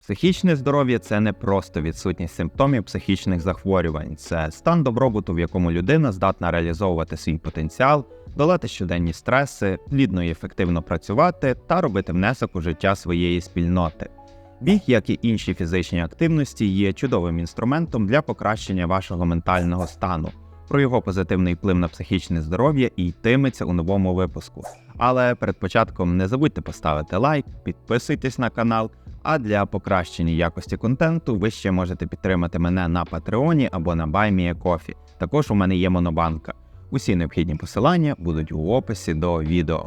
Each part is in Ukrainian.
Психічне здоров'я це не просто відсутність симптомів психічних захворювань, це стан добробуту, в якому людина здатна реалізовувати свій потенціал, долати щоденні стреси, плідно і ефективно працювати та робити внесок у життя своєї спільноти. Біг, як і інші фізичні активності, є чудовим інструментом для покращення вашого ментального стану. Про його позитивний вплив на психічне здоров'я і йтиметься у новому випуску. Але перед початком не забудьте поставити лайк, підписуйтесь на канал. А для покращення якості контенту ви ще можете підтримати мене на Патреоні або на BuyMeACoffee. Також у мене є монобанка. Усі необхідні посилання будуть у описі до відео.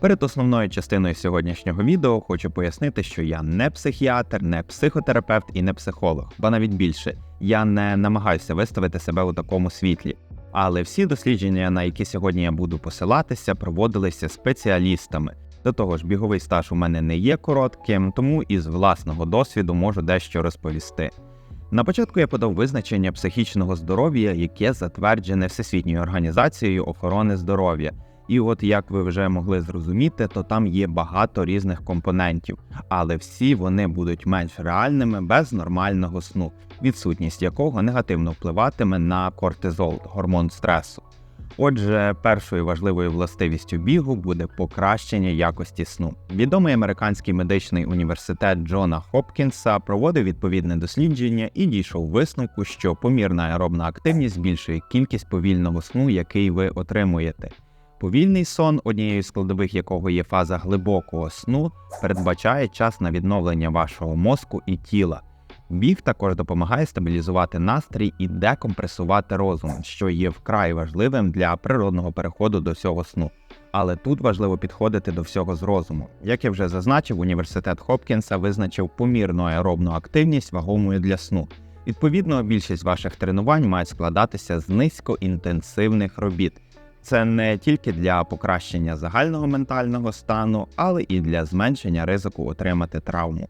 Перед основною частиною сьогоднішнього відео хочу пояснити, що я не психіатр, не психотерапевт і не психолог, ба навіть більше, я не намагаюся виставити себе у такому світлі. Але всі дослідження, на які сьогодні я буду посилатися, проводилися спеціалістами. До того ж, біговий стаж у мене не є коротким, тому із власного досвіду можу дещо розповісти. На початку я подав визначення психічного здоров'я, яке затверджене Всесвітньою організацією охорони здоров'я. І от як ви вже могли зрозуміти, то там є багато різних компонентів, але всі вони будуть менш реальними без нормального сну, відсутність якого негативно впливатиме на кортизол, гормон стресу. Отже, першою важливою властивістю бігу буде покращення якості сну. Відомий американський медичний університет Джона Хопкінса проводив відповідне дослідження і дійшов висновку, що помірна аеробна активність збільшує кількість повільного сну, який ви отримуєте. Повільний сон, однією з складових якого є фаза глибокого сну, передбачає час на відновлення вашого мозку і тіла. Біг також допомагає стабілізувати настрій і декомпресувати розум, що є вкрай важливим для природного переходу до всього сну. Але тут важливо підходити до всього з розуму. Як я вже зазначив, університет Хопкінса визначив помірну аеробну активність вагомою для сну. Відповідно, більшість ваших тренувань має складатися з низькоінтенсивних робіт. Це не тільки для покращення загального ментального стану, але і для зменшення ризику отримати травму.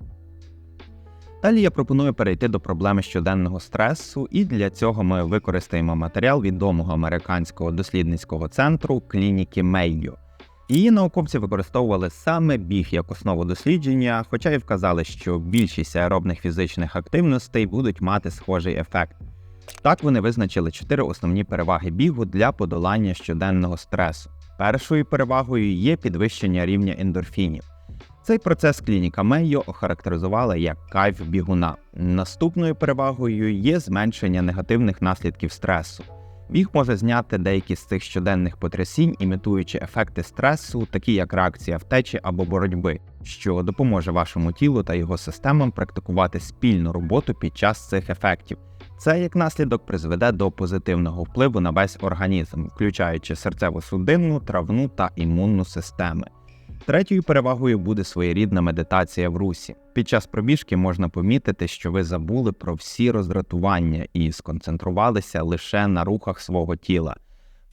Далі я пропоную перейти до проблеми щоденного стресу, і для цього ми використаємо матеріал відомого американського дослідницького центру клініки Меййо. Її науковці використовували саме біг як основу дослідження, хоча й вказали, що більшість аеробних фізичних активностей будуть мати схожий ефект. Так вони визначили чотири основні переваги бігу для подолання щоденного стресу. Першою перевагою є підвищення рівня ендорфінів. Цей процес клініка Мейо охарактеризувала як кайф бігуна. Наступною перевагою є зменшення негативних наслідків стресу. Біг може зняти деякі з цих щоденних потрясінь, імітуючи ефекти стресу, такі як реакція втечі або боротьби, що допоможе вашому тілу та його системам практикувати спільну роботу під час цих ефектів. Це як наслідок призведе до позитивного впливу на весь організм, включаючи серцево-судинну, травну та імунну системи. Третьою перевагою буде своєрідна медитація в русі. Під час пробіжки можна помітити, що ви забули про всі роздратування і сконцентрувалися лише на рухах свого тіла.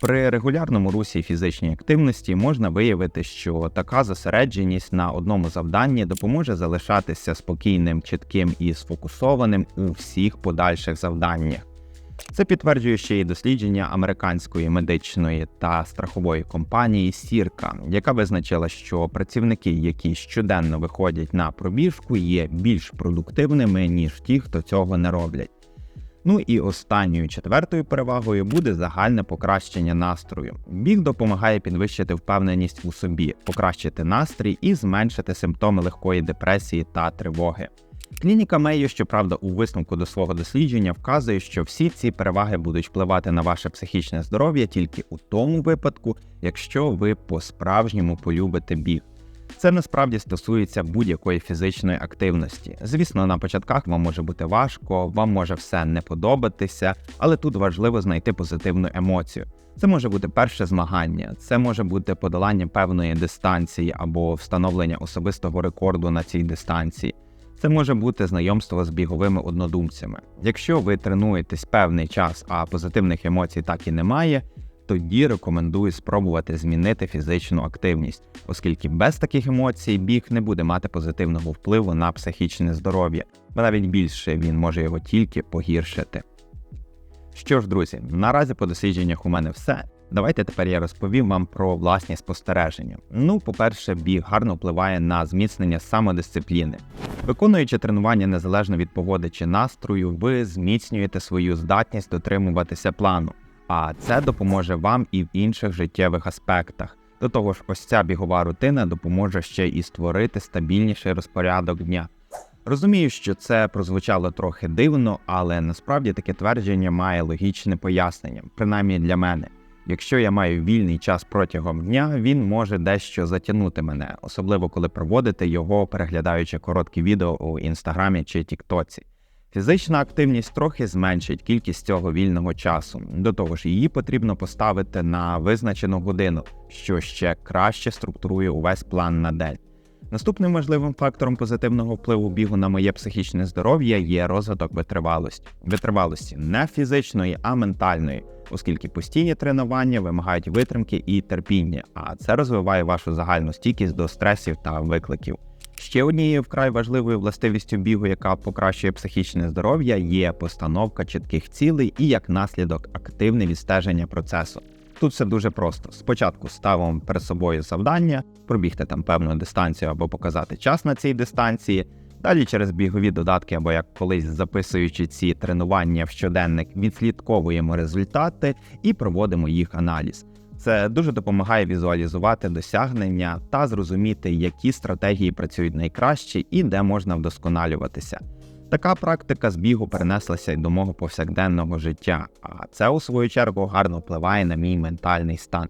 При регулярному русі фізичній активності можна виявити, що така зосередженість на одному завданні допоможе залишатися спокійним, чітким і сфокусованим у всіх подальших завданнях. Це підтверджує ще й дослідження американської медичної та страхової компанії Сірка, яка визначила, що працівники, які щоденно виходять на пробіжку, є більш продуктивними ніж ті, хто цього не роблять. Ну і останньою четвертою перевагою буде загальне покращення настрою. Біг допомагає підвищити впевненість у собі, покращити настрій і зменшити симптоми легкої депресії та тривоги. Клініка Мейо, щоправда, у висновку до свого дослідження вказує, що всі ці переваги будуть впливати на ваше психічне здоров'я тільки у тому випадку, якщо ви по-справжньому полюбите біг. Це насправді стосується будь-якої фізичної активності. Звісно, на початках вам може бути важко, вам може все не подобатися, але тут важливо знайти позитивну емоцію. Це може бути перше змагання, це може бути подолання певної дистанції або встановлення особистого рекорду на цій дистанції. Це може бути знайомство з біговими однодумцями. Якщо ви тренуєтесь певний час, а позитивних емоцій так і немає, тоді рекомендую спробувати змінити фізичну активність, оскільки без таких емоцій біг не буде мати позитивного впливу на психічне здоров'я, бо навіть більше він може його тільки погіршити. Що ж, друзі, наразі по дослідженнях у мене все. Давайте тепер я розповім вам про власні спостереження. Ну, по-перше, біг гарно впливає на зміцнення самодисципліни. Виконуючи тренування незалежно від погоди чи настрою, ви зміцнюєте свою здатність дотримуватися плану, а це допоможе вам і в інших життєвих аспектах. До того ж, ось ця бігова рутина допоможе ще і створити стабільніший розпорядок дня. Розумію, що це прозвучало трохи дивно, але насправді таке твердження має логічне пояснення, принаймні для мене. Якщо я маю вільний час протягом дня, він може дещо затягнути мене, особливо коли проводити його, переглядаючи короткі відео у інстаграмі чи тіктоці. Фізична активність трохи зменшить кількість цього вільного часу. До того ж, її потрібно поставити на визначену годину, що ще краще структурує увесь план на день. Наступним важливим фактором позитивного впливу бігу на моє психічне здоров'я є розвиток витривалості. Витривалості не фізичної, а ментальної, оскільки постійні тренування вимагають витримки і терпіння, а це розвиває вашу загальну стійкість до стресів та викликів. Ще однією вкрай важливою властивістю бігу, яка покращує психічне здоров'я, є постановка чітких цілей і як наслідок активне відстеження процесу. Тут все дуже просто. Спочатку ставимо перед собою завдання, пробігти там певну дистанцію або показати час на цій дистанції. Далі через бігові додатки, або як колись записуючи ці тренування в щоденник, відслідковуємо результати і проводимо їх аналіз. Це дуже допомагає візуалізувати досягнення та зрозуміти, які стратегії працюють найкраще і де можна вдосконалюватися. Така практика збігу перенеслася й до мого повсякденного життя, а це у свою чергу гарно впливає на мій ментальний стан.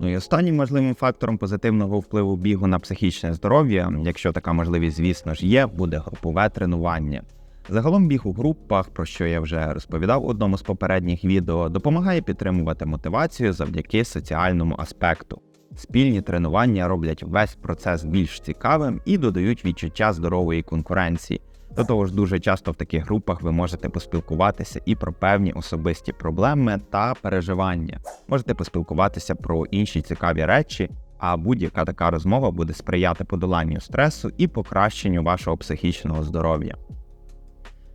Ну і останнім важливим фактором позитивного впливу бігу на психічне здоров'я, якщо така можливість, звісно ж, є, буде групове тренування. Загалом біг у групах, про що я вже розповідав в одному з попередніх відео, допомагає підтримувати мотивацію завдяки соціальному аспекту. Спільні тренування роблять весь процес більш цікавим і додають відчуття здорової конкуренції. До того ж, дуже часто в таких групах ви можете поспілкуватися і про певні особисті проблеми та переживання. Можете поспілкуватися про інші цікаві речі, а будь-яка така розмова буде сприяти подоланню стресу і покращенню вашого психічного здоров'я.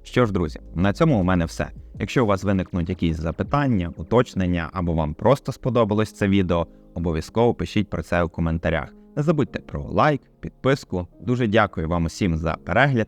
Що ж, друзі, на цьому у мене все. Якщо у вас виникнуть якісь запитання, уточнення або вам просто сподобалось це відео, обов'язково пишіть про це у коментарях. Не забудьте про лайк, підписку. Дуже дякую вам усім за перегляд.